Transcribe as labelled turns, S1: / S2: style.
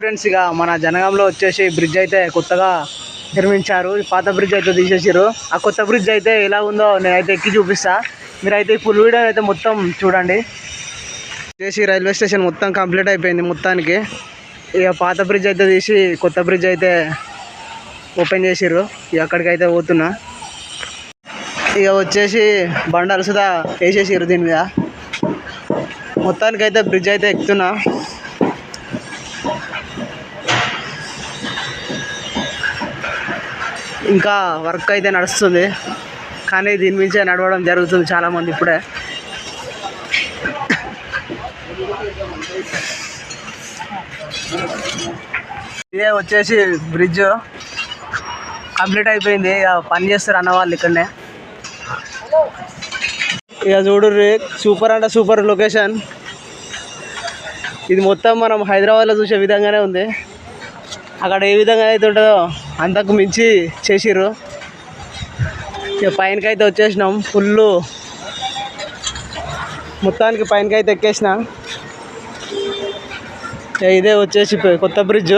S1: Friends ఇక మన జనగంలో వచ్చేసి బ్రిడ్జ్ అయితే కొత్తగా నిర్మించారు. పాత బ్రిడ్జ్ అయితే తీసేసారు ఆ కొత్త బ్రిడ్జ్ అయితే ఎలా ఉందో నేనైతే ఎక్కి చూపిస్తా. మీరైతే ఈ ఫుల్ వీడియో అయితే మొత్తం చూడండి. చేసి రైల్వే స్టేషన్ మొత్తం కంప్లీట్ అయిపోయింది మొత్తానికి. ఇక పాత బ్రిడ్జ్ అయితే తీసి కొత్త బ్రిడ్జ్ అయితే ఓపెన్ చేసిర్రు. ఇక అక్కడికి అయితే పోతున్నా. ఇక వచ్చేసి బండలు సుధా వేసేసిర్రు దీని మీద. మొత్తానికి అయితే బ్రిడ్జ్ అయితే ఎక్కుతున్నా. ఇంకా వర్క్ అయితే నడుస్తుంది. కానీ దీని మించే నడవడం జరుగుతుంది చాలామంది ఇప్పుడే. ఇదే వచ్చేసి బ్రిడ్జ్ కంప్లీట్ అయిపోయింది. ఇక పని చేస్తారు అన్న వాళ్ళు ఇక్కడనే. ఇక చూడుర్రి సూపర్ అంటే సూపర్ లొకేషన్ ఇది మొత్తం మనం హైదరాబాద్లో చూసే విధంగానే ఉంది. అక్కడ ఏ విధంగా అయితే ఉంటుందో అంతకు మించి చేసిర్రు. ఇక పైనకైతే వచ్చేసినాం ఫుల్ మొత్తానికి పైనకైతే ఎక్కేసిన. ఇదే వచ్చేసి కొత్త బ్రిడ్జ్